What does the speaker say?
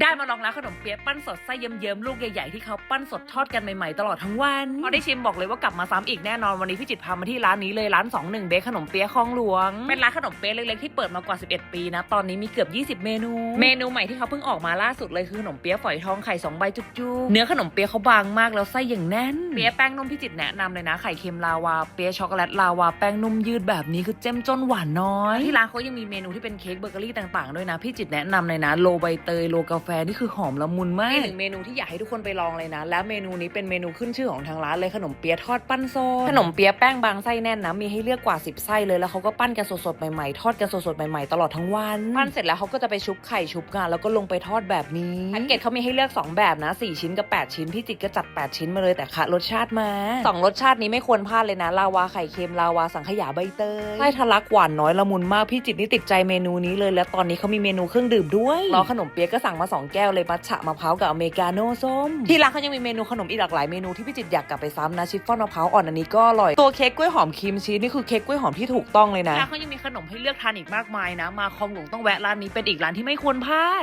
ได้มาลองร้านขนมเปี๊ยะปั้นสดไส้เยิ้มๆลูกใหญ่ๆที่เขาปั้นสดทอดกันใหม่ๆตลอดทั้งวันพอได้ชิมบอกเลยว่ากลับมาซ้ำอีกแน่นอนวันนี้พี่จิตรพามาที่ร้านนี้เลยร้าน21เบคขนมเปี๊ยะคลองหลวง เป็นร้านขนมเปี๊ยะเล็กๆที่เปิดมากว่า 11 ปีนะตอนนี้มีเกือบ 20 เมนู เมนูใหม่ที่เขาเพิ่งออกมาล่าสุดเลยคือขนมเปี๊ยะฝอยทองไข่สองใบจุกๆเนื้อขนมเปี๊ยะเขาบางมากแล้วไส้อย่างแน่นเปี๊ยะแป้งนุ่มพี่จิตรแนะนำเลยนะไข่เค็มลาวาเปี๊ยะช็อกโกแลตลาวาแป้งนุ่มยืดแบบนี้คือเจ้มจนหวานน้อยที่ร้านเขายังมีเมนูที่เป็นเค้กเบเกอรี่ต่างๆด้วยนะพี่จิตรแนะนำเลยนะโลใบเตยโลกาแฟนี่คือหอมละมุนมากอีกหนึ่งเมนูที่อยากให้ทุกคนไปลองเลยนะ แล้วเมนูนี้เป็นเมนูขึ้นชื่อของทางร้านเลยขนมเปี๊ยะทอดปั้นโซนขนมเปี๊ยะแป้งบางไส้แน่นนะมีให้เลือกกว่า 10ไส้เลยแล้วเขาก็ปั้นกันสดๆใหม่ๆทอดกันสดๆใหม่ๆตลอดทั้งวันปั้นเสร็จแล้วเขาก็จะไปชุบไข่ชุบงาแล้วก็ลงไปทอดแบบนี้แพ็กเกจเขามีให้เลือก 2 แบบนะ 4 ชิ้นกับ 8 ชิ้นพี่จิตรก็จัด 8 ชิ้นมาเลยแต่คะรสชาติมาสองรสชาตินี้ไม่ควรพลาดเลยนะลาวาไข่เค็มลาวาสังขยาใบเตยไส้ทะลักหวานน้อยละมุนมากพี่จิตรนี่ติดใจเมนูนี้เลย แล้วตอนนี้เขามีเมนูเครื่องดื่มด้วยรอขนมเปี๊ยะก็สั่งมาส2 แก้วเลยมัทฉะมะพร้าวกับอเมริกาโน่ส้ม ที่ร้านเขายังมีเมนูขนมอีกหลากหลายเมนูที่พี่จิตอยากกลับไปซ้ำนะชิฟฟ่อนมะพร้าวอ่อนอันนี้ก็อร่อย ตัวเค้กกล้วยหอมครีมชีสนี่คือเค้กกล้วยหอมที่ถูกต้องเลยนะร้านเขายังมีขนมให้เลือกทานอีกมากมายนะ มาคลองหลวงต้องแวะร้านนี้เป็นอีกร้านที่ไม่ควรพลาด